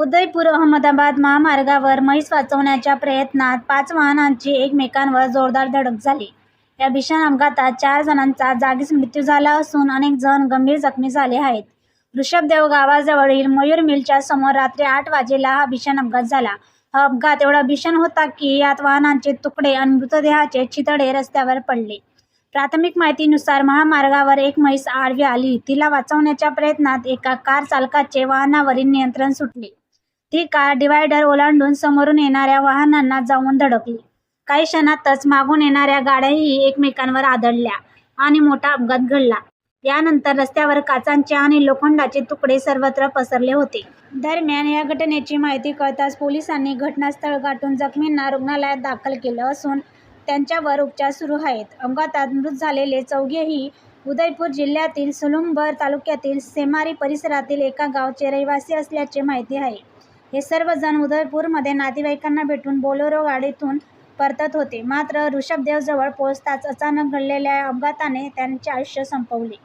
उदयपूर अहमदाबाद महामार्गावर म्हैस वाचवण्याच्या प्रयत्नात पाच वाहनांची एकमेकांवर जोरदार धडक झाली. या भीषण अपघातात चार जणांचा जागीच मृत्यू झाला असून अनेक जण गंभीर जखमी झाले आहेत. ऋषभदेव गावाजवळील मयूर मिलच्या समोर रात्री आठ वाजेला हा भीषण अपघात झाला. हा अपघात एवढा भीषण होता की यात वाहनांचे तुकडे आणि मृतदेहाचे चितडे रस्त्यावर पडले. प्राथमिक माहितीनुसार महामार्गावर एक म्हैस आडवी आली. तिला वाचवण्याच्या प्रयत्नात एका कार चालकाचे वाहनावरील नियंत्रण सुटले. ती कार डिवायडर ओलांडून समोरून येणाऱ्या वाहनांना जाऊन धडकली. काही क्षणातच मागून येणाऱ्या गाड्याही एकमेकांवर आदळल्या आणि मोठा अपघात घडला. यानंतर रस्त्यावर काचांचे आणि लोखंडाचे तुकडे सर्वत्र पसरले होते. दरम्यान या घटनेची माहिती कळताच पोलिसांनी घटनास्थळ गाठून जखमींना रुग्णालयात दाखल केलं असून त्यांच्यावर उपचार सुरू आहेत. अपघातात मृत झालेले चौघेही उदयपूर जिल्ह्यातील सुलुंबर तालुक्यातील सेमारी परिसरातील एका गावचे रहिवासी असल्याची माहिती आहे. हे सर्वजण उदयपूरमध्ये नातेवाईकांना भेटून बोलेरो गाडीतून परतत होते. मात्र ऋषभदेवजवळ पोहोचताच अचानक घडलेल्या या अपघाताने त्यांचे आयुष्य संपवले.